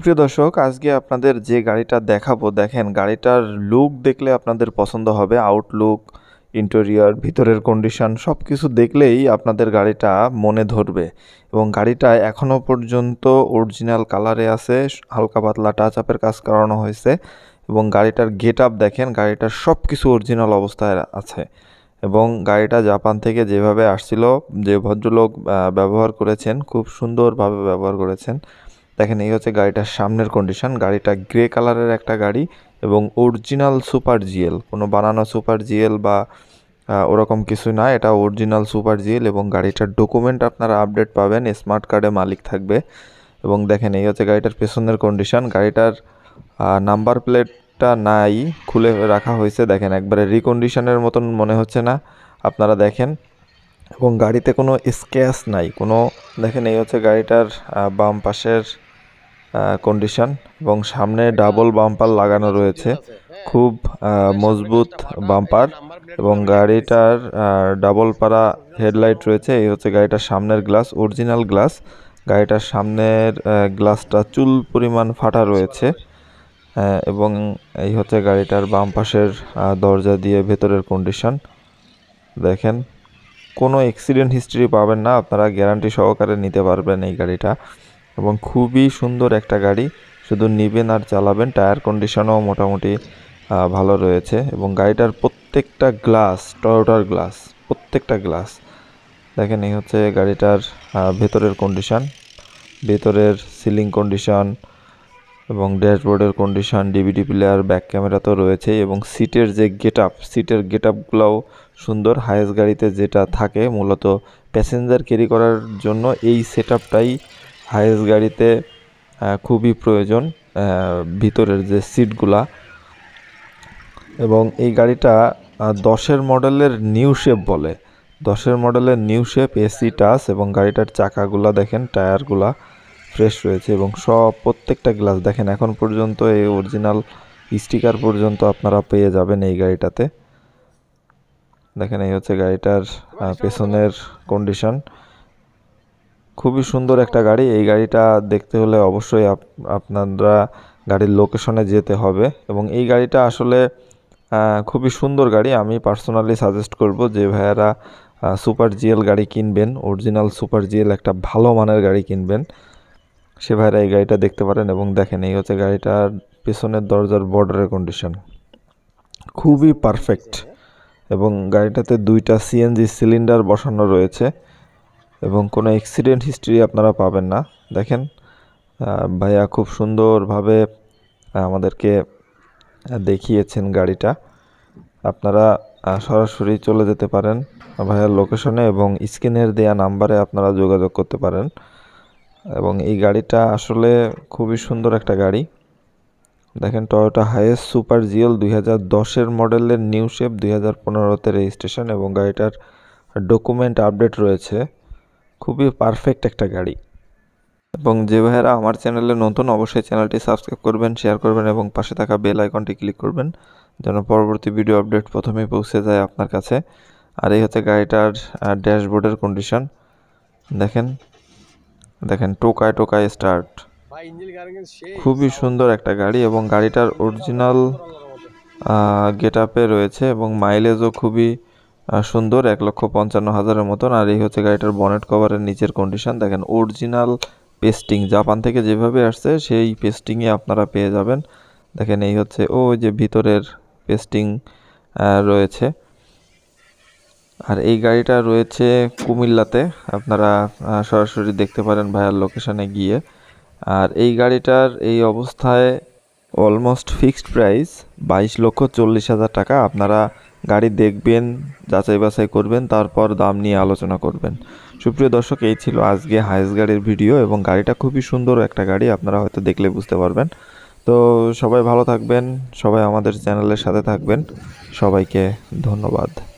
সুপ্রিয় দর্শক, আজকে আপনাদের যে গাড়িটা দেখাবো, দেখেন গাড়িটার লুক দেখলে আপনাদের পছন্দ হবে। আউটলুক ইন্টেরিয়র ভিতরের কন্ডিশন সব কিছু দেখলেই আপনাদের গাড়িটা মনে ধরবে। এবং গাড়িটা এখনও পর্যন্ত অরিজিনাল কালারে আছে, হালকা পাতলা টাচ আপের কাজ করানো হয়েছে। এবং গাড়িটার গেট আপ দেখেন, গাড়িটার সব কিছু অরিজিনাল অবস্থায় আছে। এবং গাড়িটা জাপান থেকে যেভাবে আসছিল, যে ভদ্রলোক ব্যবহার করেছেন, খুব সুন্দরভাবে ব্যবহার করেছেন। দেখেন, এই হচ্ছে গাড়িটার সামনের কন্ডিশন গাড়িটা গ্রে কালারের একটা গাড়ি এবং অরিজিনাল সুপার জিএল কোনো বানানো সুপার জিএল বা ওরকম কিছু না। এটা অরিজিনাল সুপার জিএল এবং গাড়িটার ডকুমেন্ট আপনারা আপডেট পাবেন। স্মার্ট কার্ডে মালিক থাকবে। এবং দেখেন, এই হচ্ছে গাড়িটার পেছনের কন্ডিশন গাড়িটার নাম্বার প্লেটটা নাই, খুলে রাখা হয়েছে। দেখেন, একবারে রিকন্ডিশনের মতন মনে হচ্ছে না। আপনারা দেখেন, এবং গাড়িতে কোনো স্ক্র্যাচ নাই। কোনো, দেখেন, এই হচ্ছে গাড়িটার বাম পাশের কন্ডিশন এবং সামনে ডাবল বাম্পার লাগানো রয়েছে। খুব মজবুত বাম্পার এবং গাড়িটার ডাবল পারা হেডলাইট রয়েছে। এই হচ্ছে গাড়িটার সামনের গ্লাস অরিজিনাল গ্লাস গাড়িটার সামনের গ্লাসটা চুল পরিমাণ ফাটা রয়েছে। এবং এই হচ্ছে গাড়িটার বাম পাশের দরজা দিয়ে ভেতরের কন্ডিশন দেখেন, কোনো অ্যাক্সিডেন্ট হিস্ট্রি পাবেন না। আপনারা গ্যারান্টি সহকারে নিতে পারবেন এই গাড়িটা। এবং খুবই সুন্দর একটা গাড়ি। শুধু নিবেন আর চালাবেন, টায়ার কন্ডিশনও মোটামুটি ভালো রয়েছে এবং গাড়িটার প্রত্যেকটা গ্লাস টয়োটার গ্লাস, প্রত্যেকটা গ্লাস, দেখেন এই হচ্ছে গাড়িটার ভেতরের কন্ডিশন। ভেতরের সিলিং কন্ডিশন এবং ড্যাশবোর্ডের condition DVD player back camera তো রয়েছেই এবং সিটের যে গেট আপ সিটের গেট আপগুলোও সুন্দর। হায়েস্ট গাড়িতে যেটা থাকে, মূলত প্যাসেঞ্জার ক্যারি করার জন্য এই সেট আপটাই হায়েস্ট গাড়িতে খুবই প্রয়োজন ভিতরের যে সিটগুলা। এবং এই গাড়িটা দশের মডেলের নিউ শেপ বলে। দশের মডেলের নিউ শেপ এসি টাচ, এবং গাড়িটার চাকাগুলা দেখেন, টায়ারগুলা ফ্রেশ রয়েছে, এবং সব প্রত্যেকটা গ্লাস। দেখেন, এখন পর্যন্ত এই অরিজিনাল স্টিকার পর্যন্ত আপনারা পেয়ে যাবেন এই গাড়িটাতে। দেখেন, এই হচ্ছে গাড়িটার পেছনের কন্ডিশন খুবই সুন্দর একটা গাড়ি। এই গাড়িটা দেখতে হলে অবশ্যই আপ- আপনারা গাড়ির লোকেশনে যেতে হবে এবং এই গাড়িটা আসলে খুবই সুন্দর গাড়ি। আমি পার্সোনালি সাজেস্ট করব যে ভাইয়ারা সুপার জিএল গাড়ি কিনবেন অরিজিনাল সুপার জিএল একটা ভালো মানের গাড়ি কিনবেন। সে ভাইরা এই গাড়িটা দেখতে পারেন এবং দেখেন, এই হচ্ছে গাড়িটার পেছনের দরজার বর্ডারের কন্ডিশন খুবই পারফেক্ট এবং গাড়িটাতে দুইটা সিএনজি সিলিন্ডার বসানো রয়েছে। এবং কোনো অ্যাক্সিডেন্ট হিস্ট্রি আপনারা পাবেন না। দেখেন ভাইয়া খুব সুন্দরভাবে আমাদেরকে দেখিয়েছেন গাড়িটা। আপনারা সরাসরি চলে যেতে পারেন ভাইয়ার লোকেশনে এবং স্ক্রিনের দেয়া নাম্বারে আপনারা যোগাযোগ করতে পারেন। এবং এই গাড়িটা আসলে খুবই সুন্দর একটা গাড়ি। দেখেন টয়োটা হাইয়েস্ট সুপার জিএল দুই হাজার দশের মডেলের নিউ শেপ দুই হাজার পনেরোতে রেজিস্ট্রেশন এবং গাড়িটার ডকুমেন্ট আপডেট রয়েছে। খুবই পারফেক্ট একটা গাড়ি। এবং যে ভাইয়েরা আমার চ্যানেলে নতুন অবশ্যই চ্যানেলটি সাবস্ক্রাইব করবেন শেয়ার করবেন এবং পাশে থাকা বেল আইকনটি ক্লিক করবেন যেন পরবর্তী ভিডিও আপডেট প্রথমেই পৌঁছে যায় আপনার কাছে। আর এই হচ্ছে গাড়িটার ড্যাশবোর্ডের কন্ডিশন দেখেন দেখেন টোকায় টোকায় স্টার্ট খুবই সুন্দর একটা গাড়ি এবং গাড়িটার অরিজিনাল গেট আপে রয়েছে এবং মাইলেজও খুবই সুন্দর, এক লক্ষ পঞ্চান্ন হাজারের মতন আর এই হচ্ছে গাড়িটার বনেট কভারের নিচের কন্ডিশন দেখেন অরিজিনাল পেস্টিং জাপান থেকে যেভাবে আসছে, সেই পেস্টিংয়ে আপনারা পেয়ে যাবেন। দেখেন, এই হচ্ছে, ও যে ভিতরের পেস্টিং রয়েছে। আর এই গাড়িটা রয়েছে কুমিল্লাতে। আপনারা সরাসরি দেখতে পারেন ভাইয়ার লোকেশানে গিয়ে। আর এই গাড়িটার এই অবস্থায় অলমোস্ট ফিক্সড প্রাইস বাইশ লক্ষ চল্লিশ হাজার টাকা। আপনারা গাড়ি দেখবেন, যাচাই বাছাই করবেন, তারপর দাম নিয়ে আলোচনা করবেন। সুপ্রিয় দর্শক, এই ছিল আজকে হাইস গাড়ির ভিডিও এবং গাড়িটা খুবই সুন্দর একটা গাড়ি, আপনারা হয়তো দেখলে বুঝতে পারবেন। তো সবাই ভালো থাকবেন, সবাই আমাদের চ্যানেলের সাথে থাকবেন। সবাইকে ধন্যবাদ।